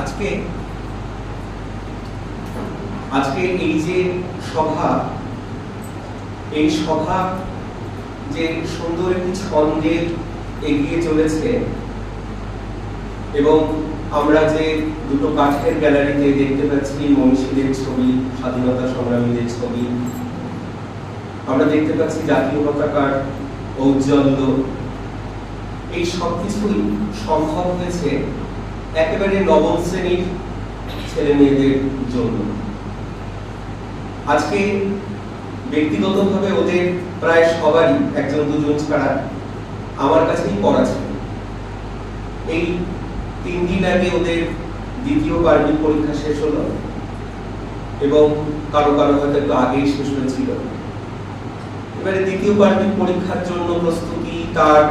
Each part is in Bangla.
আজকে আজকে এই যে সভা, এই সভা যে সুন্দর একটি ছন্দে এগিয়ে চলেছে এবং আমরা যে দুটো কাঠের গ্যালারিতে দেখতে পাচ্ছি মনীষীদের ছবি, স্বাধীনতা সংগ্রামীদের ছবি, আমরা দেখতে পাচ্ছি জাতীয় পতাকার ঔজ্জ্বল্য। এই সব কিছুই সম্ভব হয়েছে একেবারে নবম শ্রেণির ছেলে মেয়েদের জন্য। আজকে ব্যক্তিগতভাবে ওদের প্রায় সবারই একজন দুজন ছাড়া আমার কাছেই পড়া ছিল। এই তিন দিন আগে ওদের দ্বিতীয় বার্ষিক পরীক্ষা শেষ হলো এবং কারও কারও হয়তো একটু আগেই শেষ হয়েছিল। এবারে দ্বিতীয় বার্ষিক পরীক্ষার জন্য প্রস্তুতি, তার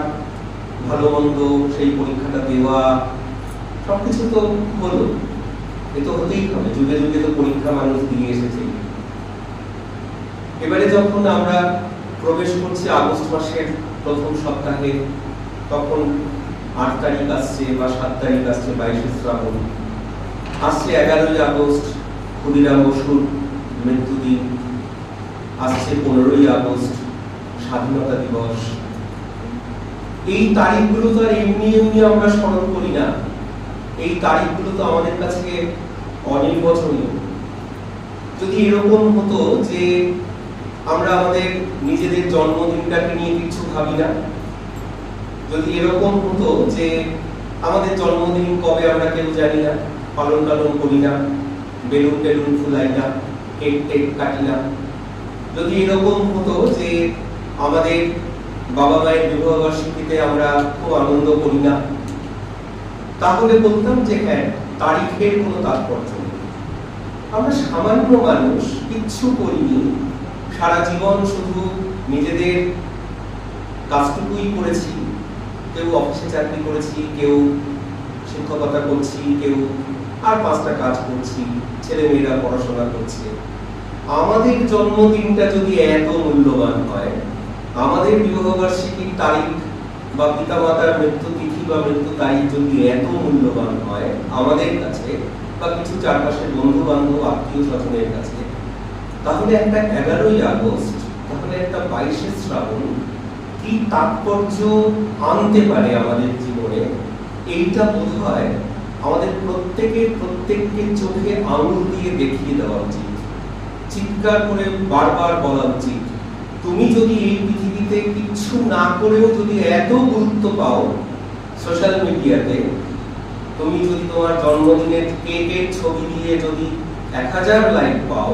ভালো মন্দ সেই পরীক্ষাটা দেওয়া সবকিছু তো হলো, এ তো হতেই হবে। যুগে যুগে তো পরীক্ষা মানুষ দিয়ে এসেছে। এবারে যখন আমরা প্রবেশ করছি আগস্ট মাসের প্রথম সপ্তাহে, তখন আট তারিখ আসছে বা সাত তারিখ আসছে, বাইশে শ্রাবণ। আসছে এগারোই আগস্ট, ক্ষুদিরাম বসুর মৃত্যুদিন। আসছে পনেরোই আগস্ট, স্বাধীনতা দিবস। এই তারিখগুলো তো আর এমনি এমনি আমরা স্মরণ করি না। এই তারিখগুলো তো আমাদের কাছে অনির্বচনীয় যদি এরকম হতো যে আমরা আমাদের নিজেদের জন্মদিনটাকে নিয়ে কিছু ভাবি না, যদি এরকম হতো যে আমাদের জন্মদিন কবে আমরা কেউ জানি না, পালন টালন করি না, বেলুন টেলুন ফুলাই না, কেক টেক কাটি না, যদি এরকম হতো যে আমাদের বাবা মায়ের বিবাহ বার্ষিকীতে আমরা খুব আনন্দ করি না তাহলে বলতাম যে হ্যাঁ তারিখের কোনো তাৎপর্য নেই। আমরা সামান্য মানুষ, কিচ্ছু করিনি। সারা জীবন শুধু নিজেদের কাজটুকুই করেছি। কেউ অফিসে চাকরি করেছি, কেউ শিক্ষকতা করছি, কেউ আর পাঁচটা কাজ করছি ছেলে মেয়েরা পড়াশোনা করছে। আমাদের জন্মদিনটা যদি এত মূল্যবান হয়, আমাদের বিবাহবার্ষিকীর তারিখ বা পিতামাতার মৃত্যু তিথি বা মৃত্যু তারিখ যদি এত মূল্যবান হয় আমাদের কাছে, বা কিছু চারপাশের বন্ধু বান্ধব আত্মীয় স্বজনের কাছে, তাহলে একটা এগারোই আগস্ট, তাহলে একটা বাইশে শ্রাবণ কি তাৎপর্য আনতে পারে আমাদের জীবনে? এইটা বোধ হয় আমাদের প্রত্যেকের প্রত্যেককে চোখে আঙুল দিয়ে দেখিয়ে দেওয়া উচিত। চিৎকার করে বারবার বলা উচিত। তুমি যদি এই পৃথিবীতে কিছু না করেও যদি এত গুরুত্ব পাও সোশ্যাল মিডিয়াতে, তুমি যদি তোমার জন্মদিনের কেকের ছবি দিয়ে যদি এক হাজার লাইক পাও,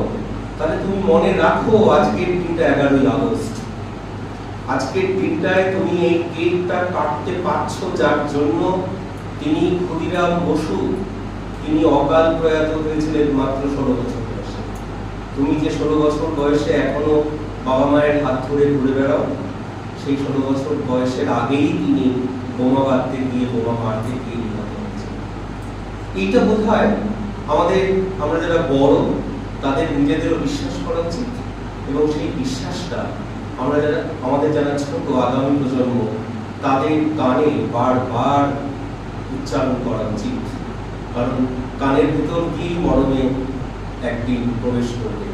তাহলে তুমি মনে রাখো আজকের দিনটা এগারোই আগস্ট। আজকের দিনটায় তুমি এই কেকটা কাটতে পারছ যার জন্য তিনি ক্ষুদিরাম বসু, তিনি অকাল প্রয়াত হয়েছিলেন মাত্র ষোলো বছর বয়সে। তুমি যে ষোলো বছর বয়সে এখনও বাবা মায়ের হাত ধরে ঘুরে বেড়াও। সেই ষোলো বছর বয়সের আগেই তিনি বোমা বাঁধতে গিয়ে বোমা মারতে গিয়ে নিহত হয়েছেন। এইটা বোধ হয় আমাদের, আমরা যারা বড়, তাদের নিজেদেরও বিশ্বাস করা উচিত এবং সেই বিশ্বাসটা আমরা যারা, আমাদের যারা ছোট আগামী প্রজন্ম, তাদের কানে বারবার উচ্চারণ করা উচিত। কারণ কানের ভিতর কি মরণে একদিন প্রবেশ করবে।